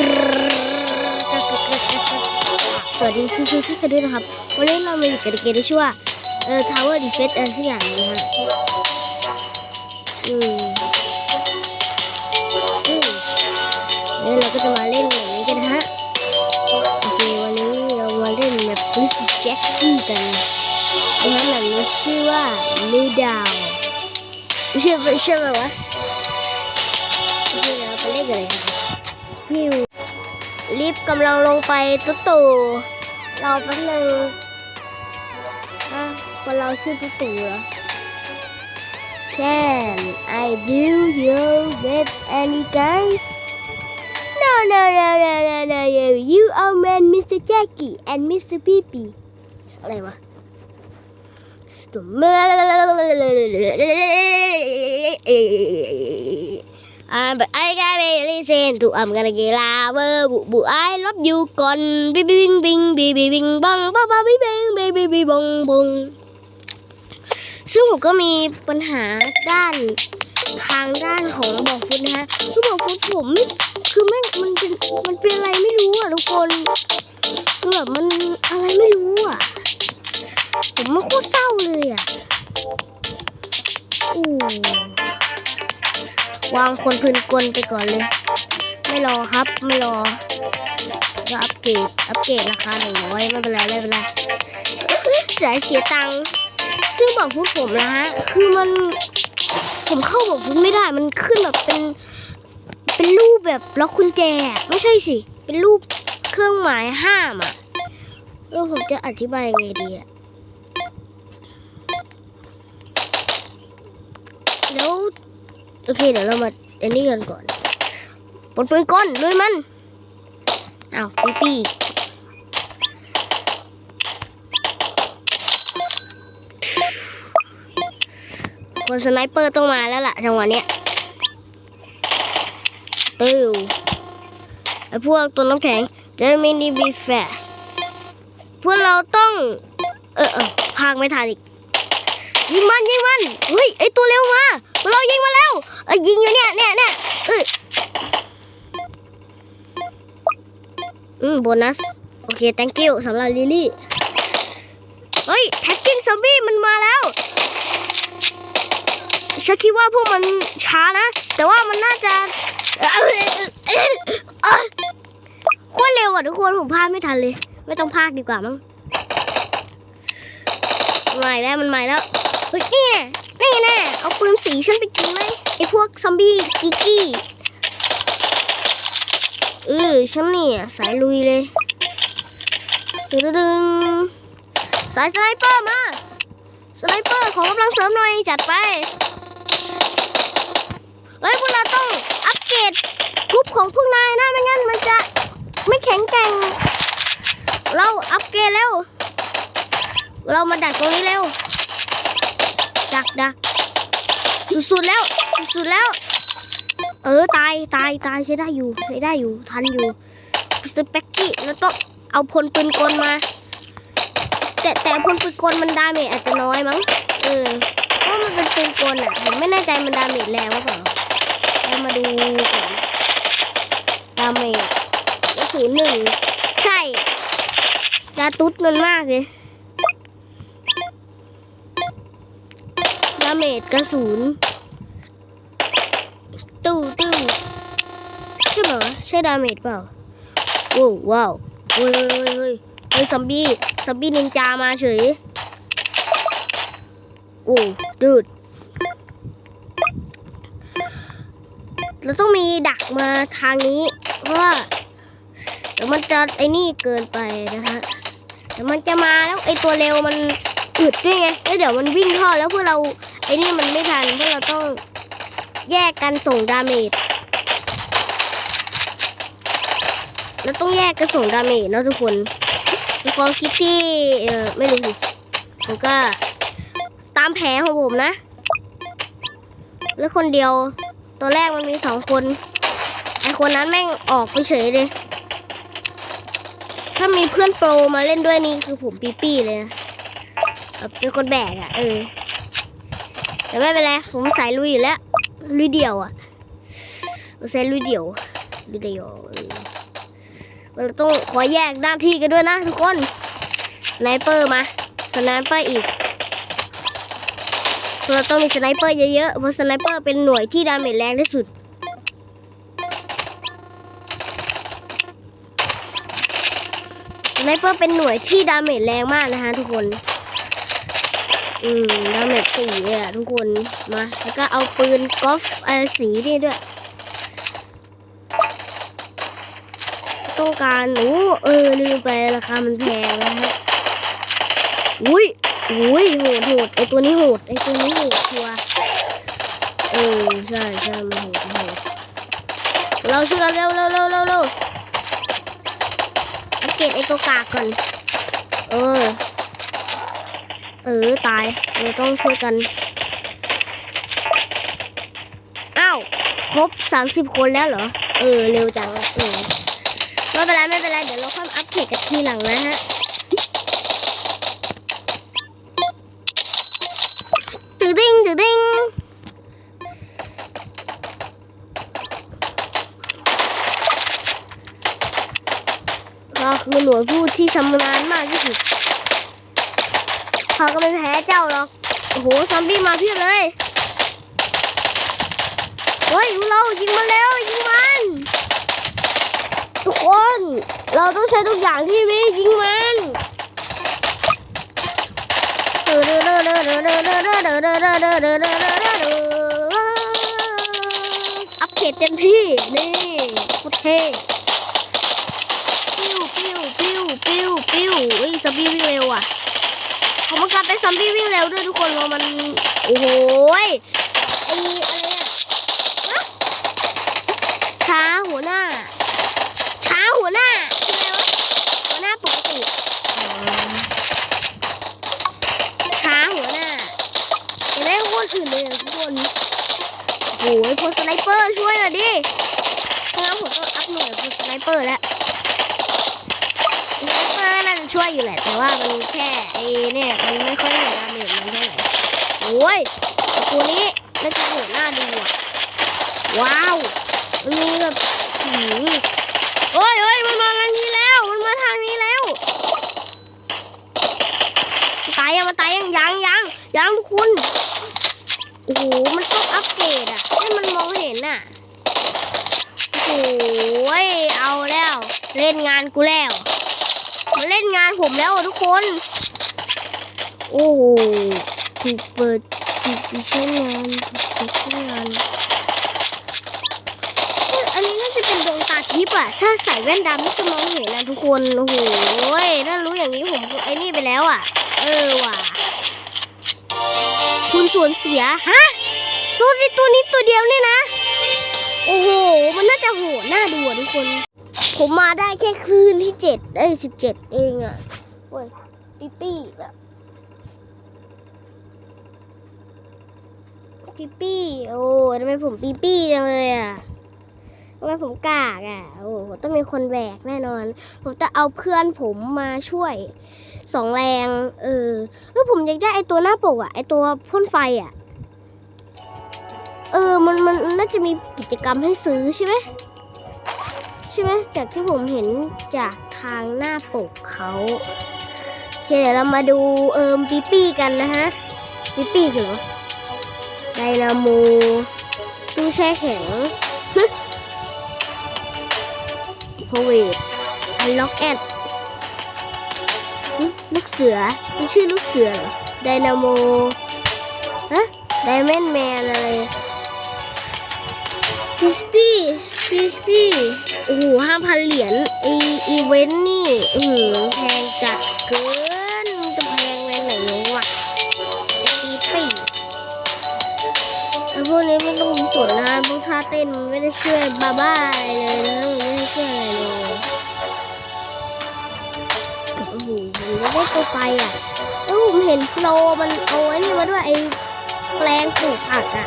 สวัสดีที่ที่ที่กันด้วยนะครับ วันนี้เรามาอยู่กับเกมที่ชื่อว่าเอ่อ Tower Defense อะไรสักอย่างนะฮะอืมซึ่งแล้วเราก็จะมาเล่นแบบนี้กันนะฮะโอเควันนี้เรามาเล่นแบบมิสแจ็คกี้กันนะฮะแบบนี้ชื่อว่าเมดาวชื่อชื่ออะไรวะโอเคเราไปเลิฟต์กำลังลงไปตุ๊ตู่เราแป๊บนึงอะคนเราชื่อตุ๊ตู่เหรอ Can I do you with any guys? No, no, no, no, no, no, you. You are man, Mr. Jackie and Mr. Pee อะไรวะ Ah, but I gotta listen to I'm gonna get lover bu bu I love you ก่อน bing bing bing bing bing bing bong bong bong bing bing bing bing bing bong bong ซึ่งผมก็มีปัญหาด้านทางด้านของบอกฟุตนะฮะคือบอกฟุตผมไม่คือไม่งมันเป็นมันเป็นอะไรไม่รู้อะทุกคนคือแบบมันอะไรไม่รู้อะผมไมันโคตรเศร้าเลยอะอู้ วางคนพื้นกลไปก่อนเลย ไม่รอครับไม่รอก็อัปเกรดอัปเกรดราคาหนึ่งร้อยไม่เป็นไรไม่เป็นไรเสียเสียตังค์ซึ่งบอกพูดผมนะฮะคือมันผมเข้าบอกพูดไม่ได้มันขึ้นแบบเป็นเป็นรูปแบบล็อกกุญแจไม่ใช่สิ เป็นรูปเครื่องหมายห้ามอะแล้วผมจะอธิบายยังไงดีอะแล้ว โอเคเดี๋ยวเรามาอันนี้กันก่อนปนปืนก้นลุยมันอ้าวปีปีคนสไนเปอร์ต้องมาแล้วล่ะจังหวะเนี้ยตื้อไอพวกตัวน้ำแข็ง Germany be fast พวกเราต้อง เออเออพากไม่ทันอีก ยิงมันยิงมันเฮ้ยไอตัวเร็วมา เรายิงมาแล้วเอ้ยิงอยู่เนี่ยเนี่ยเนี่ยเอออืมโบนัส โอเค thank you สำหรับลิลี่ เฮ้ย แท็กกิ้งซอมบี้มันมาแล้วฉันคิดว่าพวกมันช้านะ แต่ว่ามันน่าจะโคตรเร็วอะทุกคน ผมพลากไม่ทันเลย ไม่ต้องพากดีกว่ามั้งมันมาอีกแล้วมันมาอีกแล้วเฮ้ยนี่ น่นี่แน่เอาปืนสีฉันไปกินไหมไอพวกซอมบี้กิกกี้เออฉันเนี่ยสายลุยเลยดึงดึงสายสไนเปอร์มาสไนเปอร์ขอกำลังเสริมหน่อยจัดไปเฮ้ยพวกเราต้องอัปเกรดกรุ๊ปของพวกนายนะไม่งั้นมันจะไม่แข็งแกร่ง เราอัปเกรดแล้ว เรามาดักตรงนี้เร็ว ดักดักสุดๆแล้วสุดๆแล้ว เออตายตายตายใช้ได้อยู่ใช้ได้อยู่ทันอยู่พิสเปกกี้แล้วต้องเอาพลปืนกลมา แต่แต่พลปืนกลมันดาเมจอาจจะน้อยมั้งเออเพราะมันเป็นปืนกลอะผมไม่แน่ใจมันดาเมจแรงหรือเปล่าเรามาดูก่อนดาเมจศูนย์หนึ่งใช่ดาตุ๊ดมันมากเลย ดาเมจกระสุนตู้ตู้ใช่เหรอใช่ดาเมจเปล่าโอ้ว้าวเฮ้ยเฮ้ยเฮ้ยเฮ้ยซอมบี้ซอมบี้นินจามาเฉยโอ้ดูดเราต้องมีดักมาทางนี้ เพราะว่าเดี๋ยวมันจะไอ้นี่เกินไปนะฮะเดี๋ยวมันจะมาแล้วไอ้ตัวเร็วมันอึดด้วยไงแล้วเดี๋ยวมันวิ่งท่อแล้วพวกเรา อ้นี่มันไม่ทันพวกเราต้องแยกกันส่งดาเมจแล้วต้องแยกกันส่งดาเมจนะทุกคนเป็นความคิดที่เออไม่รู้สิผมก็ตามแผนของผมนะ แล้วคนเดียวตัวแรกมันมีสองคนไอคนนั้นแม่งออกไปเฉยเลย ถ้ามีเพื่อนโปรมาเล่นด้วยนี่คือผมปีปี้เลยเป็นคนแบกอะเออ แต่ไม่เป็นไรผมสายลุยอยู่แล้วลุยเดียวอะผมสายลุยเดียวลุยเดียวเออเราต้องขอแยกหน้าที่กันด้วยนะทุกคนสไนเปอร์มาสไนเปอร์อีกเราต้องมีสไนเปอร์เยอะๆเพราะสไนเปอร์เป็นหน่วยที่ดาเมจแรงที่สุดสไนเปอร์เป็นหน่วยที่ดาเมจแรงมากนะคะทุกคน อืมดาเมจสีอะทุกคน มา แล้วก็เอาปืนกอล์ฟอะไรสีนี่ด้วย ต้องการหนูเออลืมไปราคามันแพงนะฮะอุ้ยอุ้ยโหดโหดไอตัวนี้โหดไอตัวนี้โหดชัวร์เออใช่ใช่มันโหดมันโหดเราช่วยกันเร็วเร็วเร็วเร็วเร็วอัปเกรดไอตัวกากก่อน เออ เออตายเราต้องช่วยกัน อ้าว ครบสามสิบคนแล้วเหรอ เออ เร็วจังเออไม่เป็นไรไม่เป็นไร เดี๋ยวเราค่อยอัปเกรดกันทีหลังนะฮะตึงดิ้งตึงดิ้งเขาคือหน่วยผู้ที่ชำนาญมากที่สุด ขาก็ไม่แพ้เจ้าหรอก โอ้โห ซอมบี้มาเพียบเลย เฮ้ยเรายิงมันแล้วยิงมัน ทุกคน เราต้องใช้ทุกอย่างที่มียิงมันอัปเกรดเต็มที่ นี่โคตรเท่ปิ้วปิ้วปิ้วปิ้วปิ้วเฮ้ยซอมบี้วิ่งเร็วอะ ผมกลับเป็นซอมบี้วิ่งเร็วด้วยทุกคนเพรามัน โอ้โหไออะไรอะฮะช้าหัวหน้า ช้าหัวหน้าคืออะไรวะหัวหน้าปกติอ๋อ ช้าหัวหน้าเห็นไหมโคตรอื่นเลยอะทุกคนโอ้ยพลสไนเปอร์ช่วยหน่อยดิงั้นผมต้องอัพหน่วยพลสไนเปอร์แล้วสไนเปอร์น่าจะช่วยอยู่แหละ แต่ว่ามันแค่ไอ้เนี่ยมันไม่ค่อยเห็นดาเมจมันเท่าไหร่โอ้ย ตัวนี้น่าจะโหดหน้าดูอะว้าวมันมีแบบหืมโอ้ยโอ้ยมันมาทางนี้แล้ว มันมาทางนี้แล้วตายยังมันตายยังยังยังยังทุกคนโอ้โหมันต้องอัปเกรดอะให้มันมองเห็นอะโอ้โหเอาแล้ว เล่นงานกูแล้วมาเล่นงานผมแล้วทุกคน โอ้โหถูกเปิด ถูกใช้งานถูกใช้งานเอ้ยอันนี้น่าจะเป็นดวงตาทิพย์อะถ้าใส่แว่นดำนี่จะมองเห็นนะทุกคน โอ้โหถ้ารู้อย่างนี้ผมไอ้นี่ไปแล้วอะเออว่ะ คุณสูญเสีย ฮะ ตัวนี้ตัวนี้ตัวเดียวเนี่ยนะ โอ้โห มันน่าจะโหดน่าดูอะทุกคน ผมมาได้แค่คืนที่เจ็ดเอ้ยสิบเจ็ดเองอะโอ้ยปีปี้แบบ ปีปี้โอ้ทำไมผมปีปี้จังเลยอะทำไมผมกากอะโอ้ต้องมีคนแบกแน่นอน ผมจะเอาเพื่อนผมมาช่วยสองแรง เออเออผมอยากได้ไอตัวหน้าปกอะไอตัวพ่นไฟอะ เออมันมันน่าจะมีกิจกรรมให้ซื้อใช่ไหมใช่ไหมจากที่ผมเห็นจากทางหน้าปกเขาโอเคเดี๋ยวเรามาดูเอิมปีปี้กันนะฮะปีปี้คือเหรอ ดนาโมตู้แช่แข็งพเวทอันล็อกแอดลูกเสือมันชื่อลูกเสือเหรอไดนาโมฮะไดแมนแมนอะไรฟิสตี้ฟิสตี้โอ้โหห้าพันเหรียญไออีเวนต์นี่อือแพงจัด เต้นมันไม่ได้ช่วยบาบ้าอะไรเลยนะมันไม่ได้ช่วยอะไรเลยโอ้โหผมไม่ได้ตัวไปอะแล้วผมเห็นโปรมันเอาไอ้นี่มาด้วยไอ้แปลงปลูกผักอะ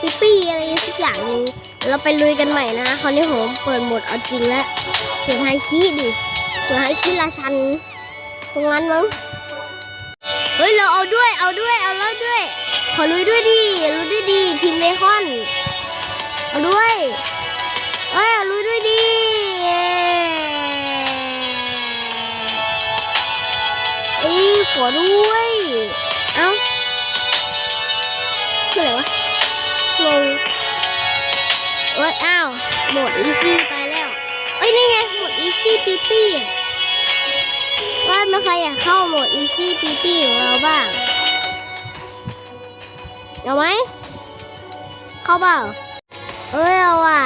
ปิปี้อะไรสักอย่างนึงเราไปลุยกันใหม่นะคราวนี้ผมเปิดหมดเอาจริงแล้วเห็นไฮคีดิเห็นไฮคีราชันตรงนั้นมั้งเฮ้ยเราเอาด้วยเอาด้วยเอาแล้วด้วย ขอลุยด้วยดิลุยด้วยดิทีมเบคอน เอาด้วยเอ้ยลุยด้วยดีเอ้ยขอด้วย เอ้าคืออะไรวะลงเอ้ยอ้าวหมดอีซี่ไปแล้ว เอ้ยนี่ไงหมดอีซี่ปีปี้ว่าไม่ใครอยากเข้าโหมดอีซี่ปีปี้ของเราบ้างเอาไหม เข้าเปล่า เอ้ยเอาว่ะ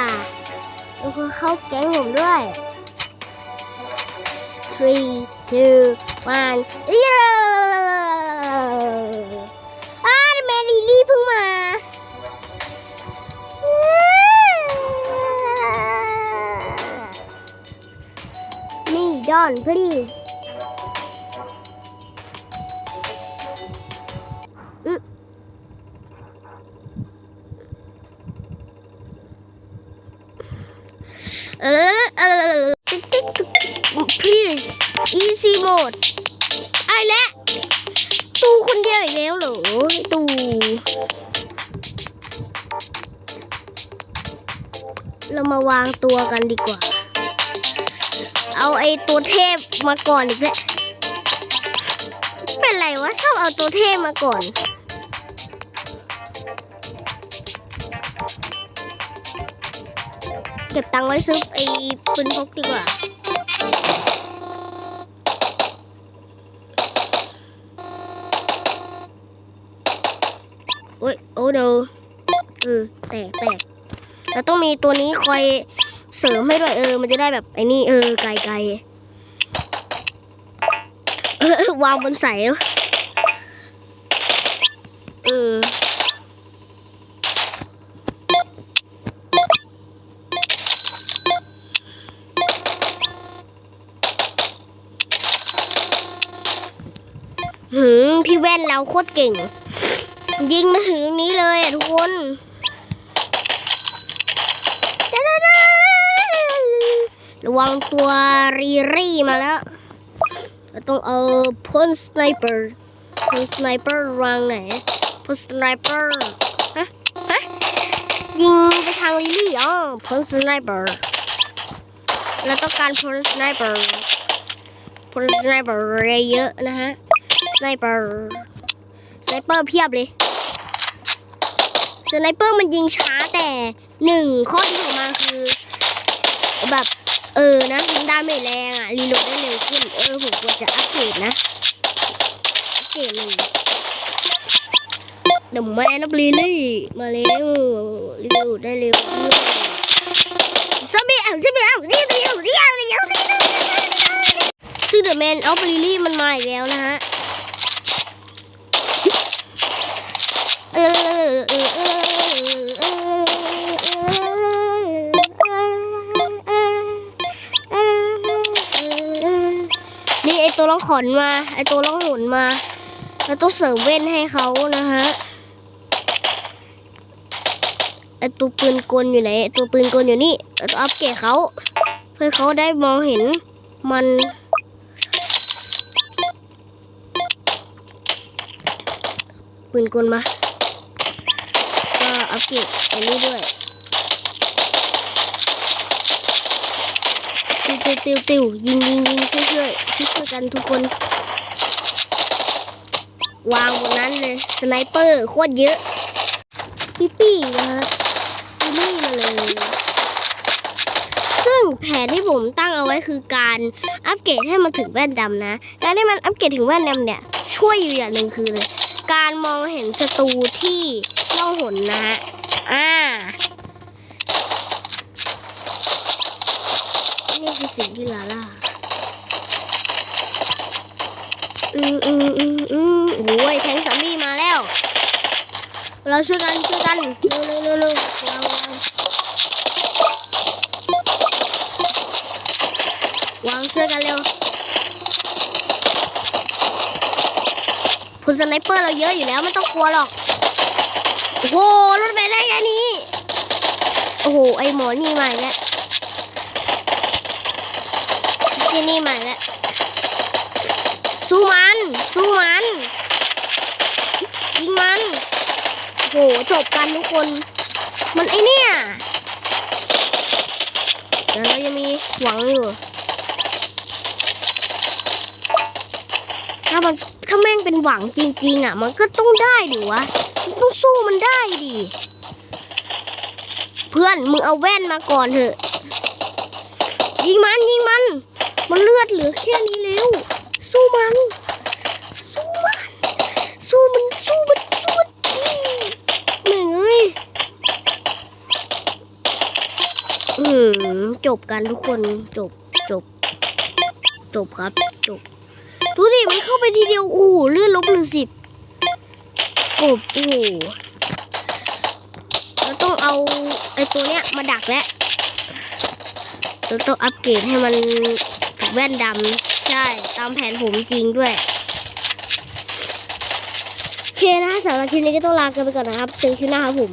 เอาคนเข้าแก๊งผมด้วย three two one เย้อ้าแมรี่ลี่เพิ่งมานี่ Don please เออเออ please easy mode ไอ้และตูคนเดียวอีกแล้วเหรอตูเรามาวางตัวกันดีกว่า เอาไอ้ตัวเทพมาก่อนอีกแล้ว เป็นไรวะชอบเอาตัวเทพมาก่อน ก็บตังค์ไว้ซื้อไอ้ปืนพกดีกว่าโอ้ยโอ้เดเออแตกแตกเราต้องมีตัวนี้คอยเสริมให้ด้วยเออ มันจะได้แบบไอ้นี่เออไกลไกลเออวางบนสเออ หืมพี่แว่นเราโคตรเก่ง ยิงมาถึงนี้เลยอะทุกคนระวังตัวรีรี่มาแล้วเราต้องเอาพ่นสไนเปอร์พ่นสไนเปอร์วางไหนพ่นสไนเปอร์ฮะฮะยิงไปทางลิลี่อ๋อพ่นสไนเปอร์เราต้องการพ่นสไนเปอร์พ่นสไนเปอร์เยอะนะฮะ สไนเปอร์สไนเปอร์เพียบเลยสไนเปอร์มันยิงช้าแต่หนึ่งข้อดีของมันคือ แบบเออนะมันดาเมจแรงอะรีโหลดได้เร็วขึ้น เออผมควรจะอัปเกรดนะอัปเกรดเลยเดอะแมนนับลีลี่มาแล้วรีโหลดได้เร็วขึ้นซอมบี้อะซอมบี้อะเรียวเรียวเรียวเรียวเรียวซึ่งเดอะแมนออฟลีลี่มันมาอีกแล้วนะฮะ เออเออเออเออ นี่ไอตัวร้องขอนมา ไอตัวร้องหนุนมา เราต้องเสริมเว้นให้เขานะฮะ ไอตัวปืนกลอยู่ไหนไอ้ตัวปืนกลอยู่นี่ เราต้องอัปเกรดเขา เพื่อเขาได้มองเห็นมันปืนกลมา อัปเกรดอันนี้ด้วยติวติวติวติวยิงยิงยิงช่วยช่วยช่วยกันทุกคน วางบนนั้นเลยสไนเปอร์โคตรเยอะพี่ปี้นะฮะพี่นี่มาเลยซึ่งแผนที่ผมตั้งเอาไว้คือการอัปเกรดให้มันถึงแว่นดำนะ การที่มันอัปเกรดถึงแว่นดำเนี่ย ช่วยอยู่อย่างหนึ่งคือเลย การมองเห็นศัตรูที่ล่องหนนะฮะ อ่า นี่คือสิ่งที่ลาล่า อืมอืมอืมอืมโอ้ยแทงซอมบี้มาแล้ว เราช่วยกันช่วยกันเร็วเร็วเร็วเร็วางวางวางช่วยกันเร็ว คุณสไนเปอร์เราเยอะอยู่แล้วไม่ต้องกลัวหรอก โอ้โหรถไปได้แค่นี้ โอ้โห ไอหมอนี่มาแล้วที่นี่มาแล้ว สู้มัน สู้มัน ยิงมัน โอ้โห จบกันทุกคน มันไอเนี่ยแต่เรายังมีหวังอยู่ถ้ามัน ถ้าแม่งเป็นหวังจริงๆอะ มันก็ต้องได้ดิวะต้องสู้มันได้ดิเพื่อนมึงเอาแว่นมาก่อนเถอะ ยิงมันยิงมัน มันเลือดเหลือแค่นี้แล้วสู้มัน สู้มัน สู้มันสู้มันสู้มันดิแม่งเอ้ยอืมจบกันทุกคนจบจบ จบครับจบ ดูดิมันเข้าไปทีเดียว โอ้โหเลื่อนลบหนึ่งสิบกบโอ้โหเราต้องเอาไอ้ตัวเนี้ยมาดักแล้วเราต้องอัปเกรดให้มันแว่นดำใช่ ตามแผนผมจริงด้วยโอเคนะสำหรับคลิปนี้ก็ต้องลากันไปก่อนนะครับเจอคลิปหน้าครับผม